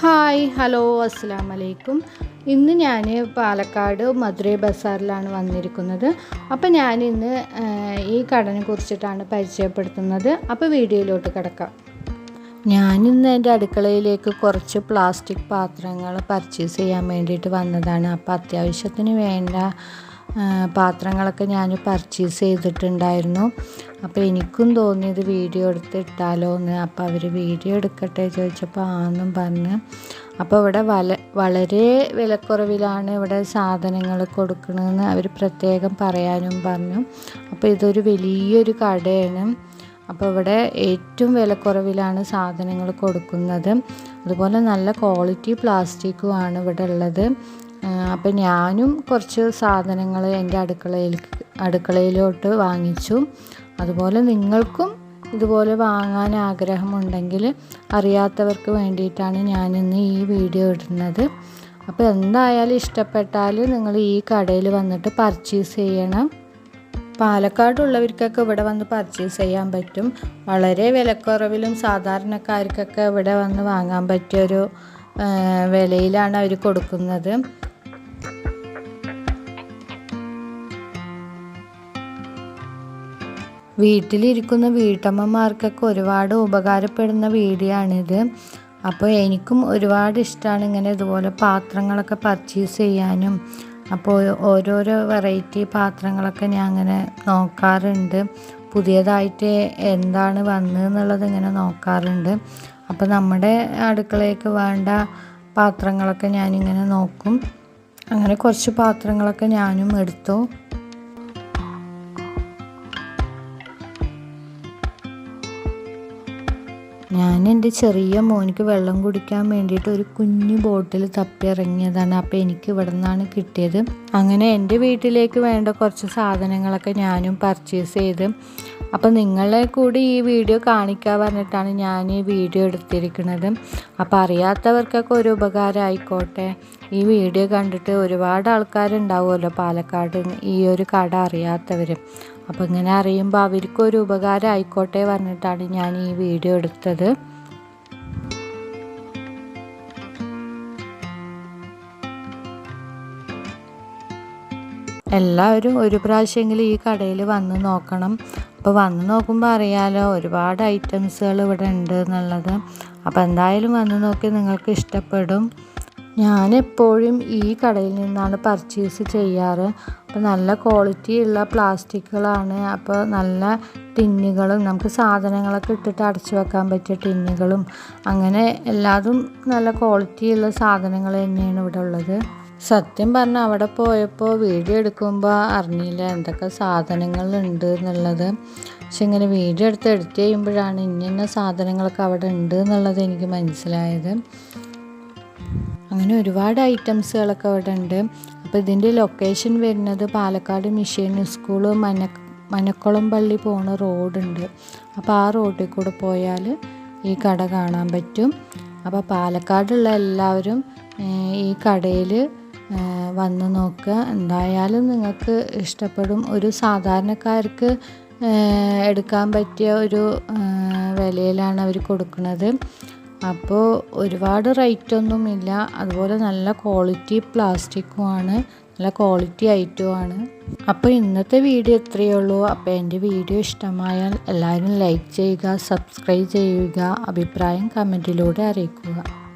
Hi hello അസ്സാം വലൈക്കും ഇന്ന് ഞാൻ പാലക്കാട് മധുരൈ ബസാറിലാണ് വന്നിരിക്കുന്നത്. അപ്പോൾ ഞാൻ ഇന്ന് ഈ കടനെ കുറിച്ചിട്ടാണ് പരിചയപ്പെടുത്തുന്നത്. അപ്പോൾ വീഡിയോയിലോട്ട് കിടക്കാം. ഞാനിന്ന് എന്റെ അടുക്കളയിലേക്ക് കുറച്ച് പ്ലാസ്റ്റിക് പാത്രങ്ങൾ പർച്ചേസ് ചെയ്യാൻ വേണ്ടിയിട്ട് വന്നതാണ്. അപ്പോൾ അത്യാവശ്യത്തിന് വേണ്ട പാത്രങ്ങളൊക്കെ ഞാൻ പർച്ചേസ് ചെയ്തിട്ടുണ്ടായിരുന്നു. അപ്പോൾ എനിക്കും തോന്നിയത് വീഡിയോ എടുത്ത് ഇട്ടാലോ എന്ന്. അപ്പോൾ അവർ വീഡിയോ എടുക്കട്ടെ ചോദിച്ചപ്പോൾ ആന്നും പറഞ്ഞ്. അപ്പോൾ ഇവിടെ വല വളരെ വിലക്കുറവിലാണ് ഇവിടെ സാധനങ്ങൾ കൊടുക്കണമെന്ന് അവർ പ്രത്യേകം പറയാനും പറഞ്ഞു. അപ്പോൾ ഇതൊരു വലിയൊരു കടയാണ്. അപ്പോൾ ഇവിടെ ഏറ്റവും വിലക്കുറവിലാണ് സാധനങ്ങൾ കൊടുക്കുന്നത്. അതുപോലെ നല്ല ക്വാളിറ്റി പ്ലാസ്റ്റിക്കുമാണ് ഇവിടെ ഉള്ളത്. അപ്പം ഞാനും കുറച്ച് സാധനങ്ങൾ എന്റെ അടുക്കളയിൽ അടുക്കളയിലോട്ട് വാങ്ങിച്ചു. അതുപോലെ നിങ്ങൾക്കും ഇതുപോലെ വാങ്ങാൻ ആഗ്രഹമുണ്ടെങ്കിൽ അറിയാത്തവർക്ക് വേണ്ടിയിട്ടാണ് ഞാനിന്ന് ഈ വീഡിയോ ഇടുന്നത്. അപ്പോൾ എന്തായാലും ഇഷ്ടപ്പെട്ടാൽ നിങ്ങൾ ഈ കടയിൽ വന്നിട്ട് പർച്ചേസ് ചെയ്യണം. പാലക്കാടുള്ളവർക്കൊക്കെ ഇവിടെ വന്ന് പർച്ചേസ് ചെയ്യാൻ പറ്റും. വളരെ വിലക്കുറവിലും സാധാരണക്കാർക്കൊക്കെ ഇവിടെ വന്ന് വാങ്ങാൻ പറ്റിയൊരു വിലയിലാണ് അവർ കൊടുക്കുന്നത്. വീട്ടിലിരിക്കുന്ന വീട്ടമ്മമാർക്കൊക്കെ ഒരുപാട് ഉപകാരപ്പെടുന്ന വീഡിയോ ആണിത് അപ്പോൾ എനിക്കും ഒരുപാട് ഇഷ്ടമാണ് ഇങ്ങനെ ഇതുപോലെ പാത്രങ്ങളൊക്കെ പർച്ചേസ് ചെയ്യാനും. അപ്പോൾ ഓരോരോ വെറൈറ്റി പാത്രങ്ങളൊക്കെ ഞാൻ അങ്ങനെ നോക്കാറുണ്ട്. പുതിയതായിട്ട് എന്താണ് വന്നതെന്നുള്ളത് ഇങ്ങനെ നോക്കാറുണ്ട്. അപ്പോൾ നമ്മുടെ അടുക്കളയ്ക്ക് വേണ്ട പാത്രങ്ങളൊക്കെ ഞാനിങ്ങനെ നോക്കും. അങ്ങനെ കുറച്ച് പാത്രങ്ങളൊക്കെ ഞാനും എടുത്തു. ഞാൻ എന്റെ ചെറിയ മോനിക്ക് വെള്ളം കുടിക്കാൻ വേണ്ടിയിട്ട് ഒരു കുഞ്ഞു ബോട്ടിൽ തപ്പി ഇറങ്ങിയതാണ് അപ്പോൾ എനിക്ക് ഇവിടെ നിന്നാണ് കിട്ടിയത്. അങ്ങനെ എന്റെ വീട്ടിലേക്ക് വേണ്ട കുറച്ച് സാധനങ്ങളൊക്കെ ഞാനും പർച്ചേസ് ചെയ്ത് അപ്പോൾ നിങ്ങളെ കൂടി ഈ വീഡിയോ കാണിക്കാൻ പറഞ്ഞിട്ടാണ് ഞാൻ ഈ വീഡിയോ എടുത്തിരിക്കുന്നത്. അപ്പോൾ അറിയാത്തവർക്കൊക്കെ ഒരു ഉപകാരം ആയിക്കോട്ടെ ഈ വീഡിയോ കണ്ടിട്ട് ഒരുപാട് ആൾക്കാരുണ്ടാവുമല്ലോ പാലക്കാട് ഈ ഒരു കട അറിയാത്തവർ അപ്പോൾ ഇങ്ങനെ അറിയുമ്പോൾ അവർക്കൊരു ഉപകാരം ആയിക്കോട്ടെ പറഞ്ഞിട്ടാണ് ഞാൻ ഈ വീഡിയോ എടുത്തത്. എല്ലാവരും ഒരു പ്രാവശ്യമെങ്കിലും ഈ കടയിൽ വന്ന് നോക്കണം. അപ്പോൾ വന്ന് നോക്കുമ്പോൾ അറിയാലോ ഒരുപാട് ഐറ്റംസുകൾ ഇവിടെ ഉണ്ട് എന്നുള്ളത്. അപ്പോൾ എന്തായാലും വന്ന് നോക്കി നിങ്ങൾക്ക് ഇഷ്ടപ്പെടും. ഞാൻ എപ്പോഴും ഈ കടയിൽ നിന്നാണ് പർച്ചേസ് ചെയ്യാറ്. അപ്പോൾ നല്ല ക്വാളിറ്റി ഉള്ള പ്ലാസ്റ്റിക്കുകളാണ്. അപ്പോൾ നല്ല ടിന്നുകളും നമുക്ക് സാധനങ്ങളൊക്കെ ഇട്ടിട്ട് അടച്ചു വെക്കാൻ പറ്റിയ ടിന്നുകളും അങ്ങനെ എല്ലാതും നല്ല ക്വാളിറ്റി ഉള്ള സാധനങ്ങൾ തന്നെയാണ് ഇവിടെ ഉള്ളത്. സത്യം പറഞ്ഞാൽ അവിടെ പോയപ്പോൾ വീഡിയോ എടുക്കുമ്പോൾ അറിഞ്ഞില്ല എന്തൊക്കെ സാധനങ്ങളുണ്ട് എന്നുള്ളത്. പക്ഷെ ഇങ്ങനെ വീഡിയോ എടുത്ത് എഡിറ്റ് ചെയ്യുമ്പോഴാണ് ഇന്ന സാധനങ്ങളൊക്കെ അവിടെ ഉണ്ട് എന്നുള്ളത് എനിക്ക് മനസ്സിലായത്. അങ്ങനെ ഒരുപാട് ഐറ്റംസുകളൊക്കെ അവിടെ ഉണ്ട്. അപ്പോൾ ഇതിന്റെ ലൊക്കേഷൻ വരുന്നത് പാലക്കാട് മിഷൻ സ്കൂൾ മന മനക്കുളം പള്ളി പോണ റോഡുണ്ട് അപ്പോൾ ആ റോഡിൽ കൂടെ പോയാൽ ഈ കട കാണാൻ പറ്റും. അപ്പോൾ പാലക്കാടുള്ള എല്ലാവരും ഈ കടയിൽ വന്ന് നോക്കുക എന്തായാലും നിങ്ങൾക്ക് ഇഷ്ടപ്പെടും. ഒരു സാധാരണക്കാർക്ക് എടുക്കാൻ പറ്റിയ ഒരു വിലയിലാണ് അവർ കൊടുക്കുന്നത്. അപ്പോൾ ഒരുപാട് റേറ്റൊന്നുമില്ല അതുപോലെ നല്ല ക്വാളിറ്റി പ്ലാസ്റ്റിക്കുമാണ് നല്ല ക്വാളിറ്റി ഐറ്റമാണ് അപ്പോൾ ഇന്നത്തെ വീഡിയോ ഇത്രയേ ഉള്ളൂ. അപ്പോൾ എന്റെ വീഡിയോ ഇഷ്ടമായാൽ എല്ലാവരും ലൈക്ക് ചെയ്യുക സബ്സ്ക്രൈബ് ചെയ്യുക അഭിപ്രായം കമന്റിലൂടെ അറിയിക്കുക.